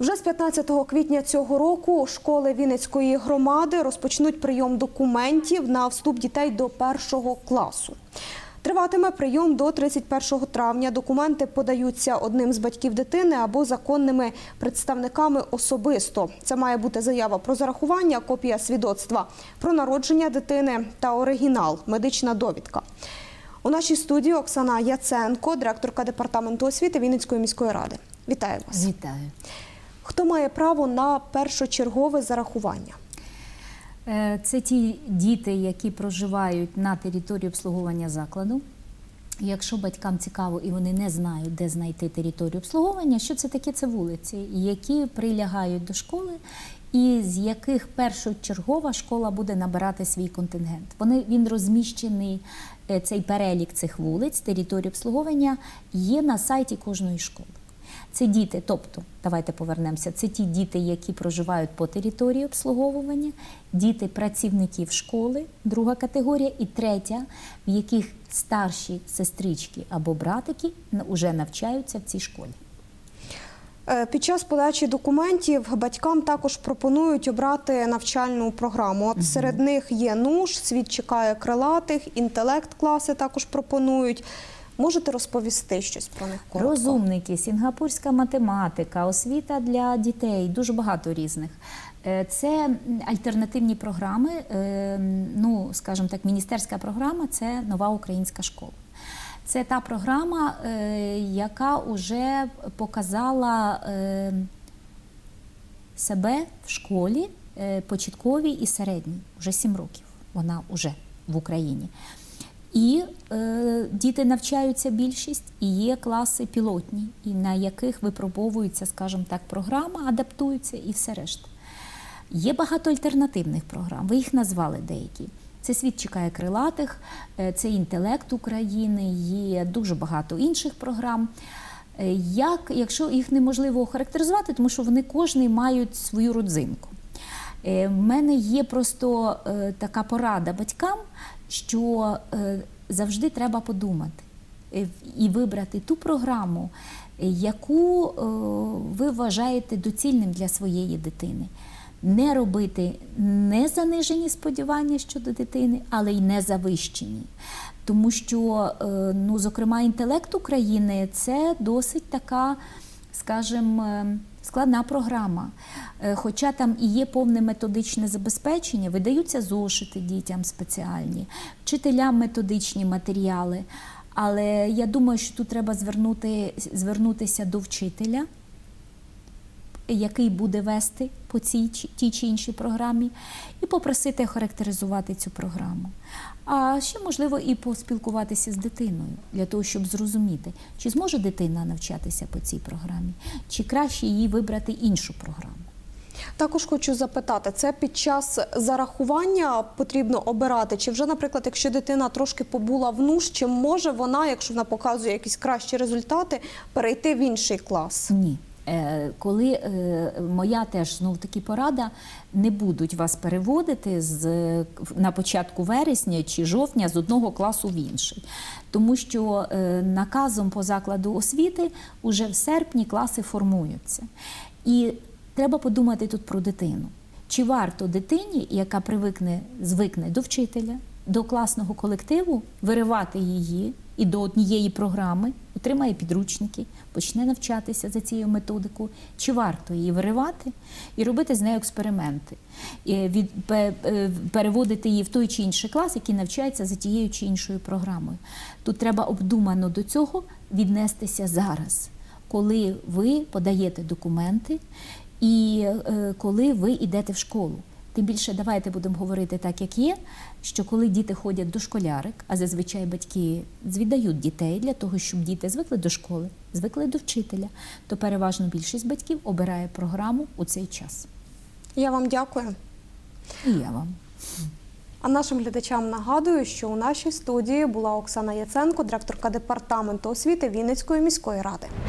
Вже з 15 квітня цього року школи Вінницької громади розпочнуть прийом документів на вступ дітей до першого класу. Триватиме прийом до 31 травня. Документи подаються одним з батьків дитини або законними представниками особисто. Це має бути заява про зарахування, копія свідоцтва про народження дитини та оригінал, медична довідка. У нашій студії Оксана Яценко, директорка департаменту освіти Вінницької міської ради. Вітаю вас. Вітаю. Хто має право на першочергове зарахування? Е, Це ті діти, які проживають на території обслуговування закладу. Якщо батькам цікаво і вони не знають, де знайти територію обслуговування, що це таке? Це вулиці, які прилягають до школи, і з яких першочергова школа буде набирати свій контингент. Вони він розміщений. е, Цей перелік цих вулиць, території обслуговування є на сайті кожної школи. Це діти, тобто, давайте повернемося. Це ті діти, які проживають по території обслуговування, діти працівників школи, друга категорія, і третя, в яких старші сестрички або братики вже навчаються в цій школі. Е, Під час подачі документів батькам також пропонують обрати навчальну програму. От серед них є НУШ, світ чекає крилатих, інтелект класи також пропонують. Можете розповісти щось про них коротко? Розумники, сінгапурська математика, освіта для дітей, дуже багато різних. Е, Це альтернативні програми. е, Ну, скажімо так, міністерська програма це нова українська школа. Це та програма, е, яка вже показала себе в школі початковій і середній. Вже сім років вона вже в Україні. І е, діти навчаються більшість, і є класи пілотні, і на яких випробовується, скажімо так, програма, адаптуються і все решта. Є багато альтернативних програм. Ви їх назвали деякі. Це світ чекає крилатих, е, це інтелект України, є дуже багато інших програм. Е, Як, якщо їх неможливо охарактеризувати, тому що вони кожний мають свою родзинку. Е, В мене є просто е, така порада батькам, що е, завжди треба подумати і вибрати ту програму, яку ви вважаєте доцільним для своєї дитини. Не робити не занижені сподівання щодо дитини, але й не завищені. Тому що, ну, зокрема, інтелект України це досить така, скажімо, складна програма. Е, Хоча там і є повне методичне забезпечення, видаються зошити дітям спеціальні, вчителям методичні матеріали. Але я думаю, що тут треба звернути, звернутися до вчителя, який буде вести по цій тій чи іншій програмі, і попросити характеризувати цю програму. А ще можливо і поспілкуватися з дитиною для того, щоб зрозуміти, чи зможе дитина навчатися по цій програмі, чи краще їй вибрати іншу програму. Також хочу запитати, це під час зарахування потрібно обирати? Чи вже, наприклад, якщо дитина трошки побула в НУШ, чи може вона, якщо вона показує якісь кращі результати, перейти в інший клас? Ні. Е, Коли е, моя теж знов таки порада, не будуть вас переводити з на початку вересня чи жовтня з одного класу в інший, тому що е, наказом по закладу освіти уже в серпні класи формуються. І треба подумати тут про дитину. Чи варто дитині, яка привикне, звикне до вчителя, до класного колективу, виривати її і до однієї програми, отримає підручники, почне навчатися за цією методикою, чи варто її виривати і робити з нею експерименти, і від, пе- е, переводити її в той чи інший клас, який навчається за тією чи іншою програмою. Тут треба обдумано до цього віднестися зараз, коли ви подаєте документи і е, коли ви йдете в школу. Тим більше давайте будемо говорити так, як є, що коли діти ходять до школярик, а зазвичай батьки віддають дітей для того, щоб діти звикли до школи, звикли до вчителя, то переважно більшість батьків обирає програму у цей час. Я вам дякую. І я вам. А нашим глядачам нагадую, що у нашій студії була Оксана Яценко, директорка департаменту освіти Вінницької міської ради.